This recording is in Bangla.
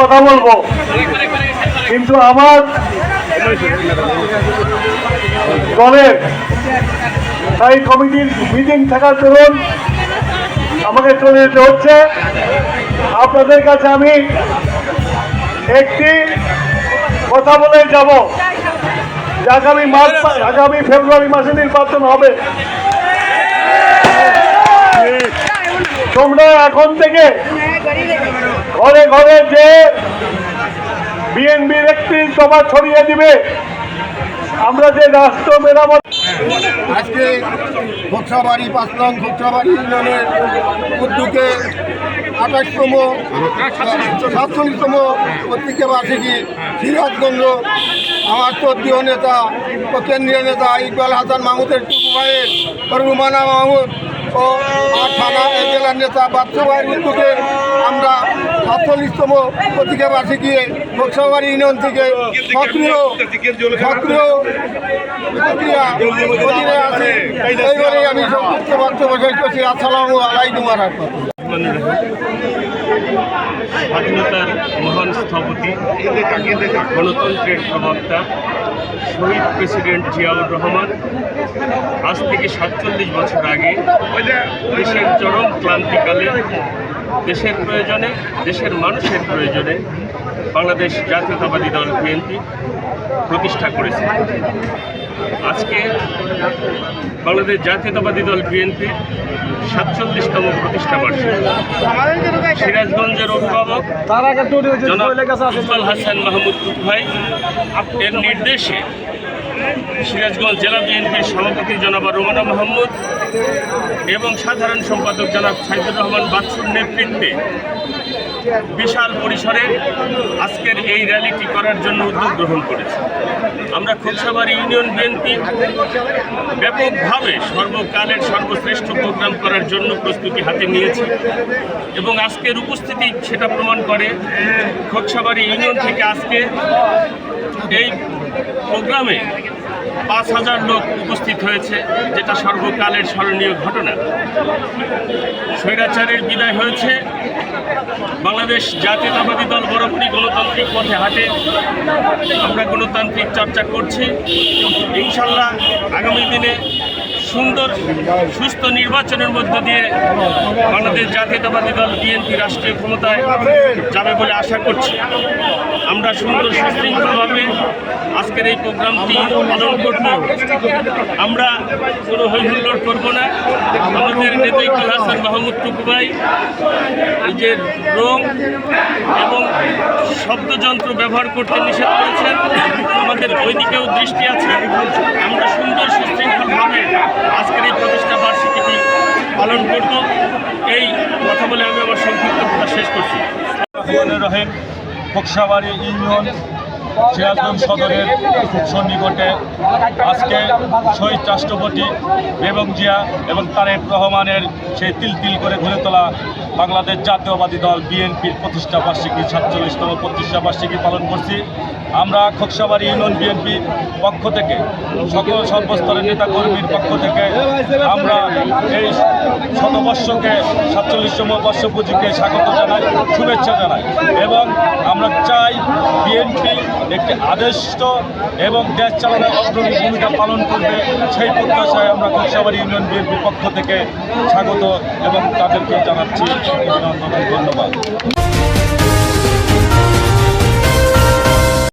কথা বলব। কিন্তু আমার দলের স্থায়ী কমিটির মিটিং থাকার দরুন আমাকে চলে যেতে হচ্ছে। আপনাদের কাছে আমি একটি কথা বলে যাব আগামী মার্চ, আগামী ফেব্রুয়ারি মাসে নির্বাচন হবে। তোমরা এখন থেকে ঘরে ঘরে যে বিএনপির একটি সভা ছড়িয়ে দিবে, আমরা যে রাষ্ট্র মেরামত আজকে খোকসাবাড়ি পাঁচ নং ইউনিয়নের উদ্যোগে আঠাশতম, সাতচল্লিশতম পত্রিকা বার্ষিকী সিরাজগঞ্জ আমার চোদ্দীয় নেতা ও কেন্দ্রীয় নেতা ইকবাল হাসান মাহমুদের টুকু ভাইয়ের রুমানা মাহমুদ ও থানা জেলার নেতা বাচ্চু ভাইয়ের আমরা সাতচল্লিশতম বার্ষিকী খোকসাবাড়ি ইউনিয়ন থেকে সক্রিয় সক্রিয় আমি সংযুক্ত বক্তব্য শেষ করছি। আসসালামু স্বাধীনতার মহান স্থপতি, গণতন্ত্রের প্রবক্তা শহীদ প্রেসিডেন্ট জিয়াউর রহমান আজ থেকে সাতচল্লিশ বছর আগে দেশের চরম ক্লান্তিকালে, দেশের প্রয়োজনে, দেশের মানুষের প্রয়োজনে বাংলাদেশ জাতীয়তাবাদী দল বিএনপি প্রতিষ্ঠা করেছে। আজকে বাংলাদেশ জাতীয়তাবাদী দল বিএনপি সাতচল্লিশতম প্রতিষ্ঠা বার্ষিকী। সিরাজগঞ্জের অভিভাবক ইকবাল হাসান মাহমুদ ভাই এর নির্দেশে সিরাজগঞ্জ জেলা বিএনপির সভাপতি জনাব রোমানা মাহমুদ এবং সাধারণ সম্পাদক জনাব সাইদুর রহমান বাচ্চুর নেতৃত্বে বিশাল পরিসরে আজকের এই র্যালিটি করার জন্য উদ্যোগ গ্রহণ করেছে। আমরা খোকসাবাড়ি ইউনিয়ন বিএনপি ব্যাপকভাবে সর্বকালের সর্বশ্রেষ্ঠ প্রোগ্রাম করার জন্য প্রস্তুতি হাতে নিয়েছি এবং আজকের উপস্থিতি সেটা প্রমাণ করে খোকসাবাড়ি ইউনিয়ন থেকে আজকে এই প্রোগ্রামে পাঁচ হাজার লোক উপস্থিত হয়েছে, যেটা সর্বকালের স্মরণীয় ঘটনা। স্বৈরাচারের বিদায় হয়েছে বাংলাদেশ জাতীয়তাবাদী দল বরাবরই গণতান্ত্রিক পথে হাঁটে। আমরা গণতান্ত্রিক চর্চা করছি। ইনশাল্লাহ আগামী দিনে সুন্দর, সুস্থ নির্বাচনের মধ্য দিয়ে বাংলাদেশ জাতীয়তাবাদী দল, বিএনপি রাষ্ট্রীয় ক্ষমতায় যাবে বলে আশা করছি। আমরা সুন্দর, সুশৃঙ্খলভাবে আজকের এই প্রোগ্রামটি পালন করব। আমরা কোনো হৈহুল্লোড় করব না। আমাদের নেতা ইকবাল হাসান, মাহমুদ টুকু ভাই এই যে রং এবং শব্দযন্ত্র ব্যবহার করতে নিষেধ করেছেন। আমাদের ওই দিকেও দৃষ্টি আছে। আমরা সুন্দর সুশৃঙ্খলভাবে আজকের এই প্রতিষ্ঠা বার্ষিকীটি পালন করব। এই কথা বলে আমি আমার সংক্ষিপ্ত কথা শেষ করছি। রহিম ফোকসাবাড়ি ইউনিয়ন সিরাজগঞ্জ সদরের সন্নিকটে আজকে শহীদ রাষ্ট্রপতি বেগম জিয়া এবং তারেক রহমানের সেই তিল তিল করে ঘুরে তোলা বাংলাদেশ জাতীয়বাদী দল বিএনপির প্রতিষ্ঠা বার্ষিকী, সাতচল্লিশতম প্রতিষ্ঠা বার্ষিকী পালন করছি। আমরা খোকসাবাড়ি ইউনিয়ন বিএনপির পক্ষ থেকে, সকল সর্বস্তরের নেতাকর্মীর পক্ষ থেকে আমরা এই শতবর্ষকে, সাতচল্লিশতম বর্ষপুঁজিকে স্বাগত জানাই, শুভেচ্ছা জানাই। এবং আমরা চাই বিএনপি একটি আদর্শ এবং দেশ চালানোর অগ্রণী ভূমিকা পালন করবে। সেই প্রত্যাশায় আমরা খোকসাবাড়ি ইউনিয়ন বিএনপির পক্ষ থেকে স্বাগত এবং তাদেরকে জানাচ্ছি। অভিনন্দন ধন্যবাদ।